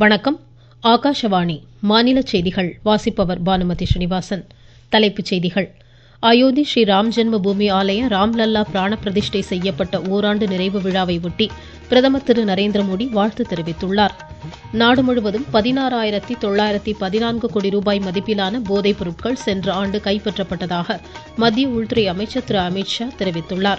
வணக்கம். ஆகாஷவாணி மாநில செய்திகள் வாசிப்பவர் பானுமதி ஸ்ரீனிவாசன். தலைப்புச் செய்திகள். அயோத்தி ஸ்ரீ ராம் ஜென்ம பூமி ஆலய ராம்லல்லா பிராண பிரதிஷ்டை செய்யப்பட்ட ஓராண்டு நிறைவு விழாவை ஒட்டி பிரதமர் திரு நரேந்திர மோடி வாழ்த்து தெரிவித்துள்ளார். நாடு முழுவதும் பதினாறாயிரத்தி தொள்ளாயிரத்தி பதினான்கு கோடி ரூபாய் மதிப்பிலான போதைப் பொருட்கள் சென்ற ஆண்டு கைப்பற்றப்பட்டதாக மத்திய உள்துறை அமைச்சர் திரு அமித்ஷா தெரிவித்துள்ளார்.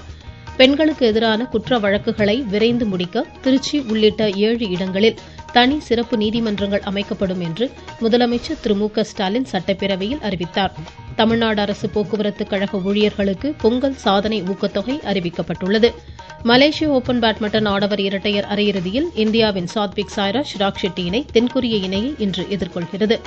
பெண்களுக்கு எதிரான குற்ற வழக்குகளை விரைந்து முடிக்க திருச்சி உள்ளிட்ட ஏழு இடங்களில் தனி சிறப்பு நீதிமன்றங்கள் அமைக்கப்படும் என்று முதலமைச்சர் திரு மு க ஸ்டாலின் சட்டப்பேரவையில் அறிவித்தார். தமிழ்நாடு அரசு போக்குவரத்து கழக ஊழியர்களுக்கு பொங்கல் சாதனை ஊக்கத்தொகை அறிவிக்கப்பட்டுள்ளது. மலேசிய ஓபன் பேட்மிண்டன் ஆடவர் இரட்டையர் அரையிறுதியில் இந்தியாவின் சாத்விக் சாய்ரா ஷிராக் ஷெட்டி இணை தென்கொரிய இணையை இன்று எதிர்கொள்கிறது.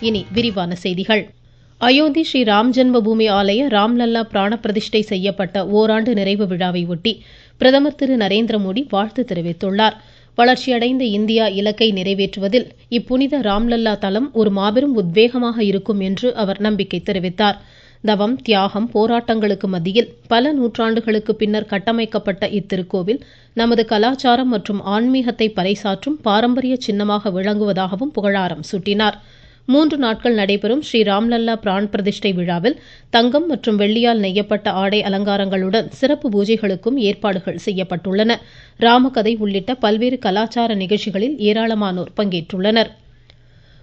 இனி விரிவான செய்திகள். அயோத்தி ஸ்ரீ ராம் ஜென்ம பூமி ஆலய ராம்லல்லா பிராண பிரதிஷ்டை செய்யப்பட்ட ஓராண்டு நிறைவு விழாவை ஒட்டி பிரதமர் திரு நரேந்திர மோடி வாழ்த்து தெரிவித்துள்ளார். வளர்ச்சியடைந்த இந்தியா இலக்கை நிறைவேற்றுவதில் இப்புனித ராம்லல்லா தலம் ஒரு மாபெரும் உத்வேகமாக இருக்கும் என்று அவர் நம்பிக்கை தெரிவித்தார். தவம் தியாகம் போராட்டங்களுக்கு மத்தியில் பல நூற்றாண்டுகளுக்கு பின்னர் கட்டமைக்கப்பட்ட இத்திருக்கோவில் நமது கலாச்சாரம் மற்றும் ஆன்மீகத்தை பறைசாற்றும் பாரம்பரிய சின்னமாக விளங்குவதாகவும் புகழாரம் சூட்டினாா் மூன்று நாட்கள் நடைபெறும் ஸ்ரீ ராம்லல்லா பிரான் பிரதிஷ்டை விழாவில் தங்கம் மற்றும் வெள்ளியால் நெய்யப்பட்ட ஆடை அலங்காரங்களுடன் சிறப்பு பூஜைகளுக்கும் ஏற்பாடுகள் செய்யப்பட்டுள்ளன. ராமகதை உள்ளிட்ட பல்வேறு கலாச்சார நிகழ்ச்சிகளில் ஏராளமானோர் பங்கேற்றுள்ளனர்.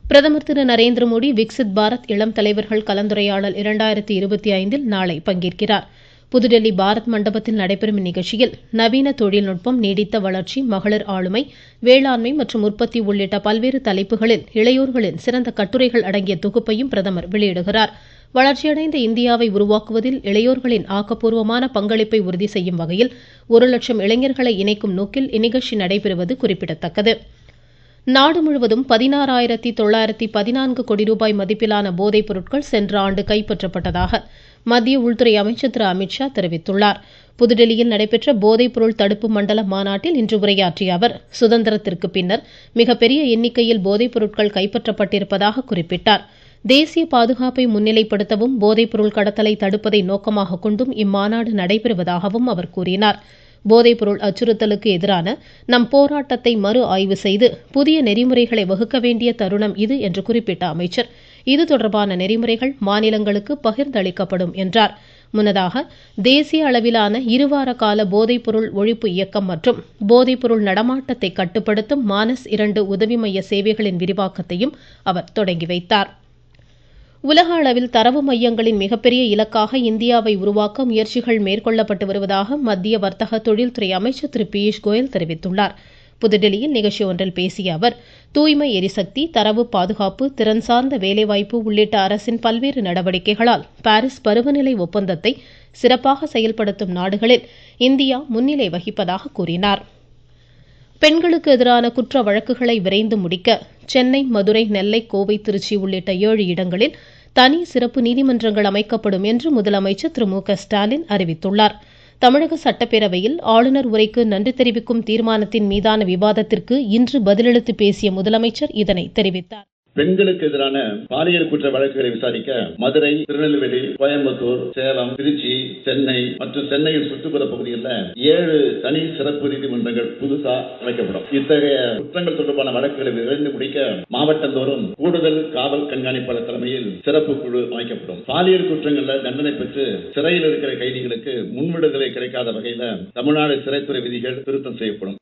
பிரதமர் திரு நரேந்திர மோடி விக்சித் பாரத் இளம் தலைவர்கள் கலந்துரையாடல் இரண்டாயிரத்தி இருபத்தி ஐந்தில் நாளை பங்கேற்கிறார். புதுடெல்லி பாரத் மண்டபத்தில் நடைபெறும் இந்நிகழ்ச்சியில் நவீன தொழில்நுட்பம் நீடித்த வளர்ச்சி மகளிர் ஆளுமை வேளாண்மை மற்றும் உற்பத்தி உள்ளிட்ட பல்வேறு தலைப்புகளில் இளையோர்களின் சிறந்த கட்டுரைகள் அடங்கிய தொகுப்பையும் பிரதமர் வெளியிடுகிறார். வளர்ச்சியடைந்த இந்தியாவை உருவாக்குவதில் இளையோர்களின் ஆக்கப்பூர்வமான பங்களிப்பை உறுதி செய்யும் வகையில் ஒரு லட்சம் இளைஞர்களை இணைக்கும் நோக்கில் இந்நிகழ்ச்சி நடைபெறுவது குறிப்பிடத்தக்கது. நாடு முழுவதும் பதினாறாயிரத்தி தொள்ளாயிரத்தி பதினான்கு கோடி ரூபாய் மதிப்பிலான போதைப் பொருட்கள் சென்ற ஆண்டு கைப்பற்றப்பட்டதாக மத்திய உள்துறை அமைச்சர் திரு அமித்ஷா தெரிவித்துள்ளார். புதுடெல்லியில் நடைபெற்ற போதைப் பொருள் தடுப்பு மண்டல மாநாட்டில் இன்று உரையாற்றிய அவர் சுதந்திரத்திற்கு பின்னர் மிகப்பெரிய எண்ணிக்கையில் போதைப் பொருட்கள் கைப்பற்றப்பட்டிருப்பதாக குறிப்பிட்டார். தேசிய பாதுகாப்பை முன்னிலைப்படுத்தவும் போதைப் பொருள் கடத்தலை தடுப்பதை நோக்கமாக கொண்டும் இம்மாநாடு நடைபெறுவதாகவும் அவர் கூறினார். போதைப்பொருள் அச்சுறுத்தலுக்கு எதிரான நம் போராட்டத்தை மறு ஆய்வு செய்து புதிய நெறிமுறைகளை வகுக்க வேண்டிய தருணம் இது என்று குறிப்பிட்ட அமைச்சர். இது தொடர்பான நெறிமுறைகள் மாநிலங்களுக்கு பகிர்ந்தளிக்கப்படும் என்றார். முன்னதாக தேசிய அளவிலான இருவார கால போதைப்பொருள் ஒழிப்பு இயக்கம் மற்றும் போதைப்பொருள் நடமாட்டத்தை கட்டுப்படுத்தும் மானஸ் இரண்டு உதவி மைய சேவைகளின் விரிவாக்கத்தையும் அவர் தொடங்கி வைத்தார். உலக அளவில் தரவு மையங்களின் மிகப்பெரிய இலக்காக இந்தியாவை உருவாக்க முயற்சிகள் மேற்கொள்ளப்பட்டு வருவதாக மத்திய வர்த்தக தொழில்துறை அமைச்சர் திரு பியூஷ் கோயல் தெரிவித்துள்ளார். புதுடெல்லியில் நிகழ்ச்சி ஒன்றில் பேசிய அவர் தூய்மை எரிசக்தி தரவு பாதுகாப்பு திறன் சார்ந்த வேலைவாய்ப்பு உள்ளிட்ட அரசின் பல்வேறு நடவடிக்கைகளால் பாரிஸ் பருவநிலை ஒப்பந்தத்தை சிறப்பாக செயல்படுத்தும் நாடுகளில் இந்தியா முன்னிலை வகிப்பதாக கூறினார். பெண்களுக்கு எதிரான குற்ற வழக்குகளை விரைந்து முடிக்க சென்னை மதுரை நெல்லை கோவை திருச்சி உள்ளிட்ட ஏழு இடங்களில் தனி சிறப்பு நீதிமன்றங்கள் அமைக்கப்படும் என்று முதலமைச்சர் திரு மு ஸ்டாலின் அறிவித்துள்ளார். தமிழக சட்டப்பேரவையில் ஆளுநர் உரைக்கு நன்றி தெரிவிக்கும் தீர்மானத்தின் மீதான விவாதத்திற்கு இன்று பதிலளித்து பேசிய முதலமைச்சர் இதனை தெரிவித்தார். பெண்களுக்கு எதிரான பாலியல் குற்ற வழக்குகளை விசாரிக்க மதுரை திருநெல்வேலி கோயம்புத்தூர் சேலம் திருச்சி சென்னை மற்றும் சென்னையின் சுற்றுப்புற பகுதிகளில் ஏழு தனி சிறப்பு நீதிமன்றங்கள் புதுசா அமைக்கப்படும். இத்தகைய குற்றங்கள் தொடர்பான வழக்குகளை விரைந்து முடிக்க மாவட்டந்தோறும் கூடுதல் காவல் கண்காணிப்பாளர் தலைமையில் சிறப்பு குழு அமைக்கப்படும். பாலியல் குற்றங்கள்ல தண்டனை பெற்று சிறையில் இருக்கிற கைதிகளுக்கு முன்விடுதலை கிடைக்காத வகையில தமிழ்நாடு சிறைத்துறை விதிகள் திருத்தம் செய்யப்படும்.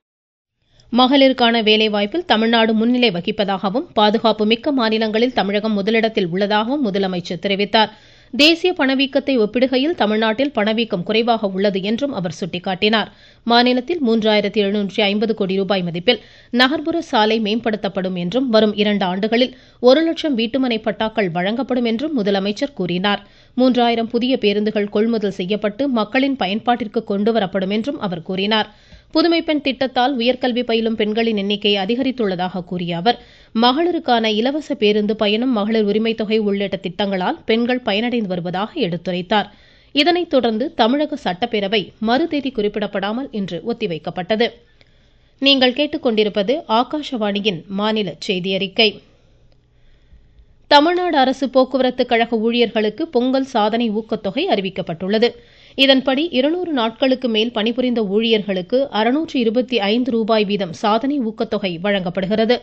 மகளிருக்கான வேலைவாய்ப்பில் தமிழ்நாடு முன்னிலை வகிப்பதாகவும் பாதுகாப்பு மிக்க மாநிலங்களில் தமிழகம் முதலிடத்தில் உள்ளதாகவும் முதலமைச்சர் தெரிவித்தார். தேசிய பணவீக்கத்தை ஒப்பிடுகையில் தமிழ்நாட்டில் பணவீக்கம் குறைவாக உள்ளது என்றும் அவர் சுட்டிக்காட்டினார். மாநிலத்தில் மூன்றாயிரத்தி எழுநூற்றி ஐம்பது கோடி ரூபாய் மதிப்பில் நகர்ப்புற சாலை மேம்படுத்தப்படும் என்றும் வரும் இரண்டு ஆண்டுகளில் ஒரு லட்சம் வீட்டுமனை பட்டாக்கள் வழங்கப்படும் என்றும் முதலமைச்சர் கூறினார். மூன்றாயிரம் புதிய பேருந்துகள் கொள்முதல் செய்யப்பட்டு மக்களின் பயன்பாட்டிற்கு கொண்டுவரப்படும் என்றும் அவர் கூறினார். புதுமை பெண் திட்டத்தால் உயர்கல்வி பயிலும் பெண்களின் எண்ணிக்கை அதிகரித்துள்ளதாக கூறிய அவர் மகளிருக்கான இலவச பேருந்து பயணம் மகளிர் உரிமை தொகை உள்ளிட்ட திட்டங்களால் பெண்கள் பயனடைந்து வருவதாக எடுத்துரைத்தார். இதனைத் தொடர்ந்து தமிழக சட்டப்பேரவை மறுதேதி குறிப்பிடப்படாமல் இன்று ஒத்திவைக்கப்பட்டது. நீங்கள் கேட்டுக்கொண்டிருப்பது ஆகாஷவாணியின் மாநில செய்தி அறிக்கை தமிழ்நாடு அரசு போக்குவரத்து கழக ஊழியர்களுக்கு பொங்கல் சாதனை ஊக்கத்தொகை அறிவிக்கப்பட்டுள்ளது. இதன்படி இருநூறு நாட்களுக்கு மேல் பணிபுரிந்த ஊழியர்களுக்கு அறுநூற்று இருபத்தி ஐந்து ரூபாய் வீதம் சாதனை ஊக்கத்தொகை வழங்கப்படுகிறது.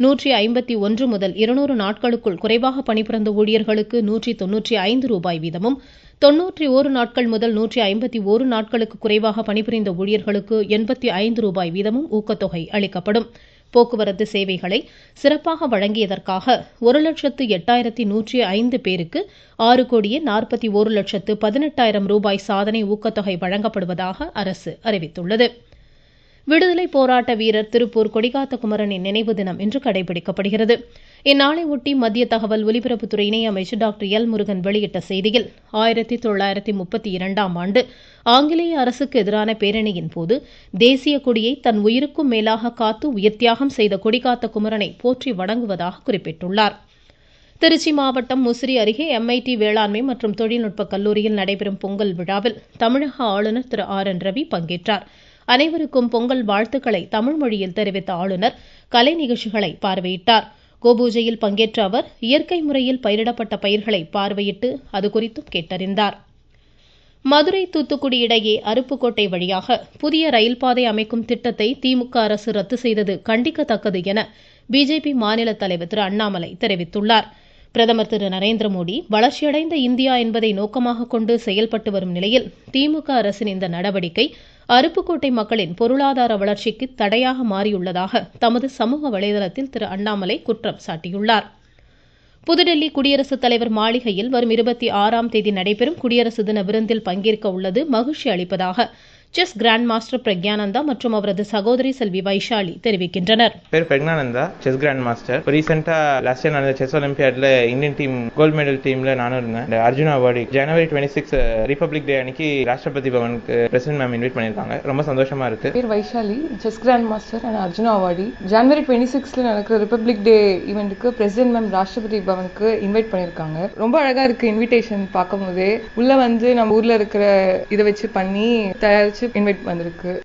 நூற்றி ஐம்பத்தி ஒன்று முதல் இருநூறு நாட்களுக்குள் குறைவாக பணிபுரிந்த ஊழியர்களுக்கு நூற்றி தொன்னூற்றி ஐந்து ரூபாய் வீதமும் தொன்னூற்றி ஓரு நாட்கள் முதல் நூற்றி ஐம்பத்தி ஓரு நாட்களுக்கு குறைவாக பணிபுரிந்த ஊழியர்களுக்கு எண்பத்தி ஐந்து ரூபாய் வீதமும் ஊக்கத்தொகை அளிக்கப்படும். போக்குவரத்து சேவைகளை சிறப்பாக வழங்கியதற்காக ஒரு லட்சத்து எட்டாயிரத்தி நூற்றி ஐந்து பேருக்கு ஆறு கோடியே நாற்பத்தி ஒரு லட்சத்து பதினெட்டாயிரம் ரூபாய் சாதனை ஊக்கத்தொகை வழங்கப்படுவதாக அரசு அறிவித்துள்ளது. விடுதலை போராட்ட வீரர் திருப்பூர் கொடிகாத்த குமரனின் நினைவு தினம் இன்று கடைபிடிக்கப்படுகிறது. இந்நாளை ஒட்டி மத்திய தகவல் ஒலிபரப்புத்துறை இணையமைச்சர் டாக்டர் எல் முருகன் வெளியிட்ட செய்தியில் ஆயிரத்தி தொள்ளாயிரத்தி முப்பத்தி இரண்டாம் ஆண்டு ஆங்கிலேய அரசுக்கு எதிரான பேரணியின் போது தேசிய கொடியை தன் உயிருக்கும் மேலாக காத்து உயிர்த்தியாகம் செய்த கொடிகாத்த குமரனை போற்றி வணங்குவதாக குறிப்பிட்டுள்ளார். திருச்சி மாவட்டம் முசிறி அருகே எம்ஐடி வேளாண்மை மற்றும் தொழில்நுட்ப கல்லூரியில் நடைபெறும் பொங்கல் விழாவில் தமிழக ஆளுநர் திரு ஆர் என் ரவி பங்கேற்றார். அனைவருக்கும் பொங்கல் வாழ்த்துக்களை தமிழ் மொழியில் தெரிவித்த ஆளுநர் கலை நிகழ்ச்சிகளை பார்வையிட்டாா் கோபூஜையில் பங்கேற்ற அவர் இயற்கை முறையில் பயிரிடப்பட்ட பயிர்களை பார்வையிட்டு அது குறித்தும் கேட்டறிந்தார். மதுரை தூத்துக்குடி இடையே அருப்புக்கோட்டை வழியாக புதிய ரயில் பாதை அமைக்கும் திட்டத்தை திமுக அரசு ரத்து செய்தது கண்டிக்கத்தக்கது என பிஜேபி மாநில தலைவர் திரு அண்ணாமலை தெரிவித்துள்ளார். பிரதமர் திரு நரேந்திர மோடி வளர்ச்சியடைந்த இந்தியா என்பதை நோக்கமாக கொண்டு செயல்பட்டு வரும் நிலையில் திமுக அரசின் இந்த நடவடிக்கை அருப்புக்கோட்டை மக்களின் பொருளாதார வளர்ச்சிக்கு தடையாக மாறியுள்ளதாக தமது சமூக வலைதளத்தில் திரு அண்ணாமலை குற்றம் சாட்டியுள்ளார். புதுடெல்லி குடியரசுத் தலைவர் மாளிகையில் வரும் இருபத்தி ஆறாம் தேதி நடைபெறும் குடியரசு தின விருந்தில் பங்கேற்க உள்ளது மகிழ்ச்சி அளிப்பதாக செஸ் கிராண்ட் மாஸ்டர் பிரக்யானந்தா மற்றும் அவரது சகோதரி செல்வி வைஷாலி தெரிவிக்கின்றனர். பேர் பிரக்னானந்தா செஸ் கிராண்ட் மாஸ்டர். ரீசெண்டா லாஸ்ட் இயர் நடந்த செஸ் ஒலிம்பியாட்ல இந்தியன் டீம் கோல்ட் மெடல் டீம்ல நானும் இருந்தேன். Arjuna award January twenty six republic day அன்னைக்கு ராஷ்டிரபதி பவனுக்கு பிரசிடன்ட் மேம் இன்வைட் பண்ணிருக்காங்க ரொம்ப சந்தோஷமா இருக்கு. பேர் Vaishali chess grand master and Arjuna awardee. January twenty சிக்ஸ்ல நடக்கிற ரிபப்ளிக் டே ஈவெண்ட்டுக்கு பிரசிடென்ட் மேம் ராஷ்டிரபதி பவனுக்கு இன்வைட் பண்ணிருக்காங்க ரொம்ப அழகா இருக்கு இன்விடேஷன் பார்க்கும் போதே உள்ள வந்து நம்ம ஊர்ல இருக்கிற இதை வச்சு பண்ணி தயாரிச்சு இன்வைட் வந்திருக்கு.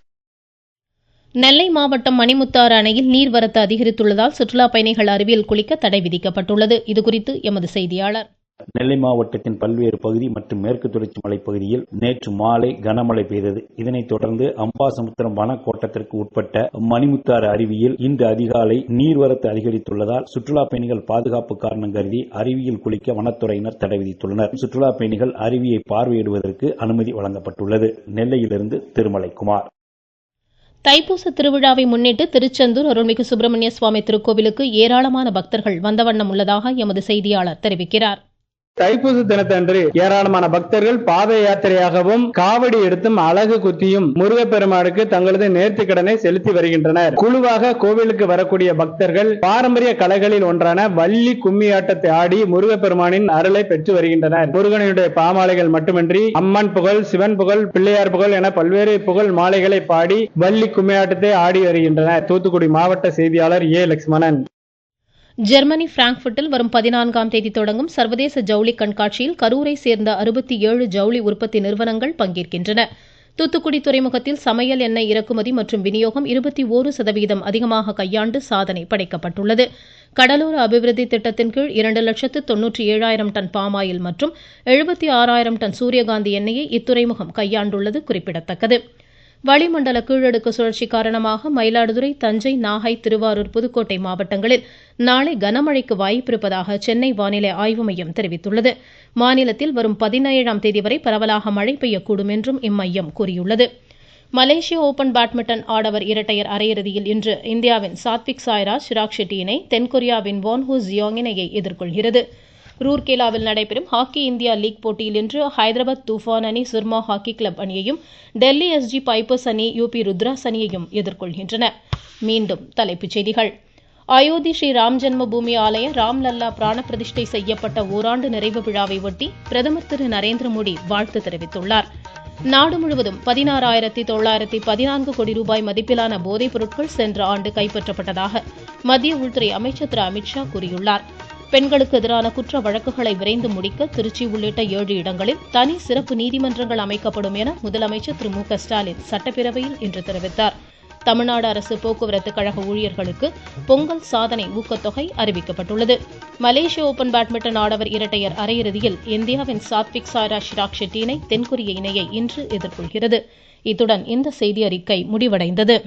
நெல்லை மாவட்டம் மணிமுத்தாறு அணையில் நீர்வரத்து அதிகரித்துள்ளதால் சுற்றுலா பயணிகள் அருவியில் குளிக்க தடை விதிக்கப்பட்டுள்ளது. இதுகுறித்து எமது செய்தியாளர். நெல்லை மாவட்டத்தின் பல்வேறு பகுதி மற்றும் மேற்கு தொடர்ச்சி மலைப்பகுதியில் நேற்று மாலை கனமழை பெய்தது. இதனைத் தொடர்ந்து அம்பாசமுத்திரம் வனக்கோட்டத்திற்கு உட்பட்ட மணிமுத்தாறு அருவியில் இன்று அதிகாலை நீர்வரத்து அதிகரித்துள்ளதால் சுற்றுலாப் பயணிகள் பாதுகாப்பு காரணம் கருதி அருவியில் குளிக்க வனத்துறையினர் தடை விதித்துள்ளனர். சுற்றுலாப் பயணிகள் அருவியை பார்வையிடுவதற்கு அனுமதி வழங்கப்பட்டுள்ளது. நெல்லையிலிருந்து திருமலைக்குமார். தைப்பூச திருவிழாவை முன்னிட்டு திருச்செந்தூர் அருள்மிகு சுப்பிரமணிய சுவாமி திருக்கோவிலுக்கு ஏராளமான பக்தர்கள் வந்த வண்ணம் உள்ளதாக எமது செய்தியாளர் தெரிவிக்கிறார். தைப்பூச தினத்தன்று ஏராளமான பக்தர்கள் பாத யாத்திரையாகவும் காவடி எடுத்தும் அழகு குத்தியும் முருகப்பெருமானுக்கு தங்களது நேர்த்தி கடனை செலுத்தி வருகின்றனர். குழுவாக கோவிலுக்கு வரக்கூடிய பக்தர்கள் பாரம்பரிய கலைகளில் ஒன்றான வள்ளி கும்மி ஆட்டத்தை ஆடி முருகப்பெருமானின் அருளை பெற்று வருகின்றனர். முருகனுடைய பாமாலைகள் மட்டுமின்றி அம்மன் புகழ் சிவன் புகழ் பிள்ளையார் புகழ் என பல்வேறு புகழ் மாலைகளை பாடி வள்ளி கும்மியாட்டத்தை ஆடி வருகின்றனர். தூத்துக்குடி மாவட்ட செய்தியாளர் ஏ. லட்சுமணன் ஜெர்மனி பிராங்க்பர்ட்டில் வரும் பதினான்காம் தேதி தொடங்கும் சர்வதேச ஜவுளி கண்காட்சியில் கரூரை சேர்ந்த அறுபத்தி ஏழு ஜவுளி உற்பத்தி நிறுவனங்கள் பங்கேற்கின்றன. தூத்துக்குடி துறைமுகத்தில் சமையல் எண்ணெய் இறக்குமதி மற்றும் விநியோகம் இருபத்தி ஓரு சதவீதம் அதிகமாக கையாண்டு சாதனை படைக்கப்பட்டுள்ளது. கடலோர அபிவிருத்தி திட்டத்தின் கீழ் இரண்டு லட்சத்து தொன்னூற்றி ஏழாயிரம் டன் பாமாயில் மற்றும் எழுபத்தி ஆறாயிரம் டன் சூரியகாந்தி எண்ணெயை இத்துறைமுகம் கையாண்டுள்ளது குறிப்பிடத்தக்கது. வளிமண்டல கீழடுக்கு சுழற்சி காரணமாக மயிலாடுதுறை தஞ்சை நாகை திருவாரூர் புதுக்கோட்டை மாவட்டங்களில் நாளை கனமழைக்கு வாய்ப்பிருப்பதாக சென்னை வானிலை ஆய்வு மையம் தெரிவித்துள்ளது. மாநிலத்தில் வரும் பதினேழாம் தேதி வரை பரவலாக மழை பெய்யக்கூடும் என்றும் இம்மையம் கூறியுள்ளது. மலேசிய ஓபன் பேட்மிண்டன் ஆடவர் இரட்டையர் அரையிறுதியில் இன்று இந்தியாவின் சாத்விக் சாய்ராஜ் சிராக் ஷெட்டி இணை தென்கொரியாவின் வான்ஹூ ஜியோங் இணையை எதிர்கொள்கிறது. ரூர்கேலாவில் நடைபெறும் ஹாக்கி இந்தியா லீக் போட்டியில் இன்று ஹைதராபாத் தூஃபான் அணி சுர்மா ஹாக்கி கிளப் அணியையும் டெல்லி எஸ்ஜி பைப்பர்ஸ் அணி யூபி ருத்ராஸ் அணியையும் எதிர்கொள்கின்றன. மீண்டும் தலைப்புச் செய்திகள். அயோத்தி ஸ்ரீ ராம் ஜென்ம பூமி ஆலய ராம்லல்லா பிராண பிரதிஷ்டை செய்யப்பட்ட ஓராண்டு நிறைவு விழாவை ஒட்டி பிரதமர் திரு நரேந்திர மோடி வாழ்த்து தெரிவித்துள்ளார். நாடு முழுவதும் பதினாறாயிரத்தி தொள்ளாயிரத்தி பதினான்கு கோடி ரூபாய் மதிப்பிலான போதைப் பொருட்கள் சென்ற ஆண்டு கைப்பற்றப்பட்டதாக மத்திய உள்துறை அமைச்சர் திரு அமித்ஷா கூறியுள்ளார். பெண்களுக்கு எதிரான குற்ற வழக்குகளை விரைந்து முடிக்க திருச்சி உள்ளிட்ட ஏழு இடங்களில் தனி சிறப்பு நீதிமன்றங்கள் அமைக்கப்படும் என முதலமைச்சர் திரு மு ஸ்டாலின் சட்டப்பேரவையில் இன்று தெரிவித்தார். தமிழ்நாடு அரசு போக்குவரத்து கழக ஊழியர்களுக்கு பொங்கல் சாதனை ஊக்கத்தொகை அறிவிக்கப்பட்டுள்ளது. மலேசிய ஓபன் பேட்மிண்டன் ஆடவர் இரட்டையர் அரையிறுதியில் இந்தியாவின் சாத்விக் சாய்ராஜ் ஷிராக் ஷெட்டி இணை தென்கொரிய இணையை இன்று எதிர்கொள்கிறது. இத்துடன் இந்த செய்தி அறிக்கை முடிவடைந்தது.